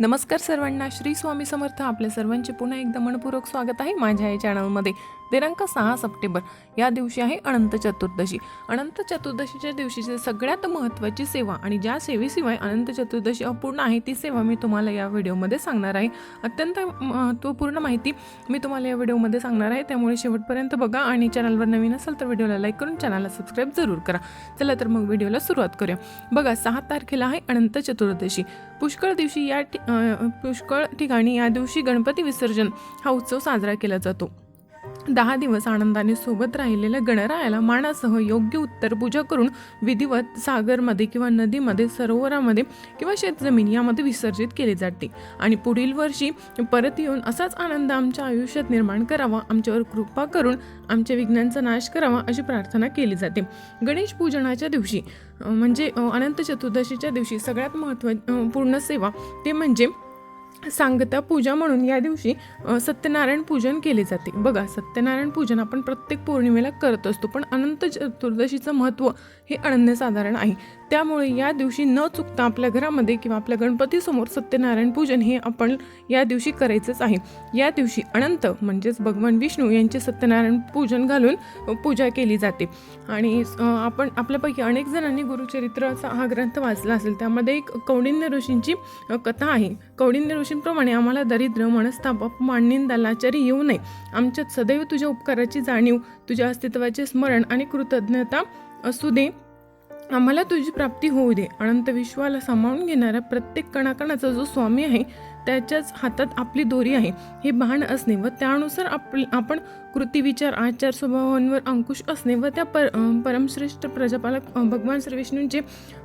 नमस्कार सर्वांना. श्री स्वामी समर्थ आपल्या सर्वांचे पुन्हा एकदा मनपूर्वक स्वागत आहे माझ्या या चॅनलमध्ये दिनांक सहा सप्टेंबर. या दिवशी आहे अनंत चतुर्दशी. अनंत चतुर्दशीच्या दिवशीची सगळ्यात महत्त्वाची सेवा आणि ज्या सेवेशिवाय अनंत चतुर्दशी अपूर्ण आहे ती सेवा मी तुम्हाला या व्हिडिओमध्ये सांगणार आहे. अत्यंत महत्त्वपूर्ण माहिती मी तुम्हाला या व्हिडिओमध्ये सांगणार आहे. त्यामुळे शेवटपर्यंत बघा आणि चॅनलवर नवीन असेल तर व्हिडिओला लाईक करून चॅनलला सबस्क्राईब जरूर करा. चला तर मग व्हिडिओला सुरुवात करूया. बघा सहा तारखेला आहे अनंत चतुर्दशी. पुष्कळ दिवशी या ठि- पुष्कळ ठिकाणी या दिवशी गणपती विसर्जन हा उत्सव साजरा केला जातो. दहा दिवस आनंदाने सोबत राहिलेल्या गणरायाला मानासह योग्य उत्तर पूजा करून विधिवत सागरमध्ये किंवा नदीमध्ये सरोवरामध्ये किंवा शेतजमीन यामध्ये विसर्जित केले जाते. आणि पुढील वर्षी परत येऊन असाच आनंद आमच्या आयुष्यात निर्माण करावा आमच्यावर कृपा करून आमच्या विघ्नांचा नाश करावा अशी प्रार्थना केली जाते. गणेश पूजनाच्या दिवशी म्हणजे अनंत चतुर्दशीच्या दिवशी सगळ्यात महत्त्व पूर्ण सेवा ते म्हणजे सांगता पूजा म्हणून या दिवशी सत्यनारायण पूजन केले जाते. बघा सत्यनारायण पूजन आपण प्रत्येक पौर्णिमेला करत असतो पण अनंत चतुर्दशीचं महत्त्व हे अनन्यसाधारण आहे. त्यामुळे या दिवशी न चुकता आपल्या घरामध्ये किंवा आपल्या गणपतीसमोर सत्यनारायण पूजन हे आपण या दिवशी करायचंच आहे. या दिवशी अनंत म्हणजेच भगवान विष्णू यांचे सत्यनारायण पूजन घालून पूजा केली जाते. आणि आपण आपल्यापैकी अनेक जणांनी गुरुचरित्राचा हा ग्रंथ वाचला असेल त्यामध्ये एक कौंडिन्य ऋषींची कथा आहे. कौडिन्य ऋषींप्रमाणे आम्हाला दरिद्र मनस्ताप अपमान निंदा लाचारी येऊ नये. आमच्यात सदैव तुझ्या उपकाराची जाणीव तुझ्या अस्तित्वाचे स्मरण आणि कृतज्ञता असू दे. आम्हाला तुझी प्राप्ती होऊ दे. अनंत विश्वाला सामावून घेणाऱ्या प्रत्येक कणाकणाचा जो स्वामी आहे त्याच्याच हातात आपली दोरी आहे. हे भान असणे व त्यानुसार आप आपण कृती विचार आचार स्वभावांवर अंकुश असणे व त्या पर परमश्रेष्ठ प्रजापालक भगवान श्री विष्णूंचे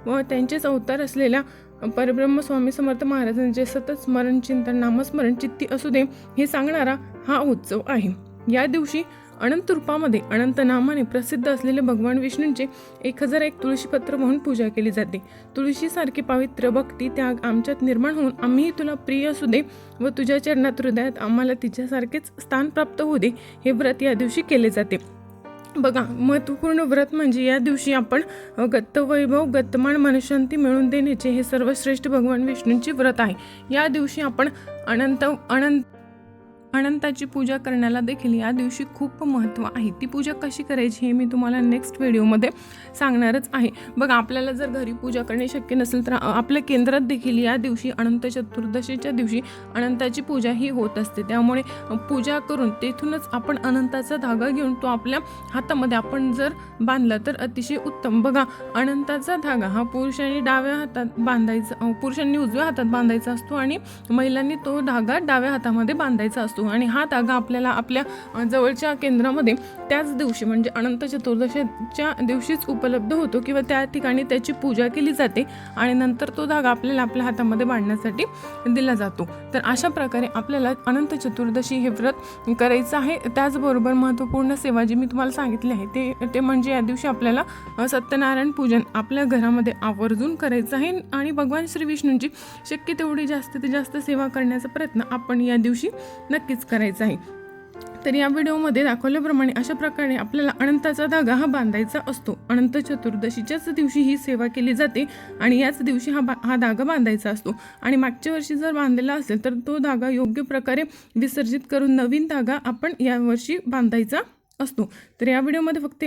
व त्यांचेच अवतार असलेल्या परब्रह्म स्वामी समर्थ महाराजांचे सतत स्मरण चिंतन नामस्मरण चित्ती असू दे हे सांगणारा हा उत्सव आहे. या दिवशी अनंत रूपामध्ये अनंत नामाने प्रसिद्ध असलेले भगवान विष्णूंचे एक हजार एक तुळशीपत्र म्हणून पूजा केली जाते. तुळशीसारखी पावित्र्य भक्ती त्याग आमच्यात निर्माण होऊन आम्ही तुला प्रिय असू दे व तुझ्या चरणात हृदयात आम्हाला तिच्यासारखेच स्थान प्राप्त होऊ दे हे व्रत या दिवशी केले जाते. बघा महत्त्वपूर्ण व्रत म्हणजे या दिवशी आपण गत्तवैभव गत्तमान मनशांती मिळवून देण्याचे हे सर्वश्रेष्ठ भगवान विष्णूंचे व्रत आहे. या दिवशी आपण अनंत अनंत अनंताची पूजा करण्याला देखील या दिवशी खूप महत्त्व आहे. ती पूजा कशी करायची हे मी तुम्हाला नेक्स्ट व्हिडिओमध्ये सांगणारच आहे. बघा आपल्याला जर घरी पूजा करणे शक्य नसेल तर आपल्या केंद्रात देखील या दिवशी अनंत चतुर्दशीच्या दिवशी अनंताची पूजा ही होत असते. त्यामुळे पूजा करून तेथूनच आपण अनंताचा धागा घेऊन तो आपल्या हातामध्ये आपण जर बांधला तर अतिशय उत्तम. बघा अनंताचा धागा हा पुरुषांनी डाव्या हातात बांधायचा पुरुषांनी उजव्या हातात बांधायचा असतो आणि महिलांनी तो धागा डाव्या हातामध्ये बांधायचा असतो. आणि हा धागा आपल्याला आपल्या जवळच्या केंद्रामध्ये त्याच दिवशी म्हणजे अनंत चतुर्दशीच्या दिवशीच उपलब्ध होतो किंवा त्या ठिकाणी त्याची पूजा केली जाते आणि नंतर तो धागा आपल्याला आपल्या हातामध्ये बांधण्यासाठी दिला जातो. तर अशा प्रकारे आपल्याला अनंत चतुर्दशी हे व्रत करायचं आहे. त्याचबरोबर महत्त्वपूर्ण सेवा जी मी तुम्हाला सांगितली आहे ते ते म्हणजे या दिवशी आपल्याला सत्यनारायण पूजन आपल्या घरामध्ये आवर्जून करायचं आहे. आणि भगवान श्री विष्णूंची शक्य तेवढी जास्तीत जास्त सेवा करण्याचा प्रयत्न आपण या दिवशी नक्की नक्कीच करायचं आहे. तर या व्हिडिओमध्ये दाखवल्याप्रमाणे अशा प्रकारे आपल्याला अनंताचा धागा हा बांधायचा असतो. अनंत चतुर्दशीच्याच दिवशी ही सेवा केली जाते आणि याच दिवशी हा बा हा धागा बांधायचा असतो. आणि मागच्या वर्षी जर बांधलेला असेल तर तो धागा योग्य प्रकारे विसर्जित करून नवीन धागा आपण यावर्षी बांधायचा असतो. तर या व्हिडिओमध्ये फक्त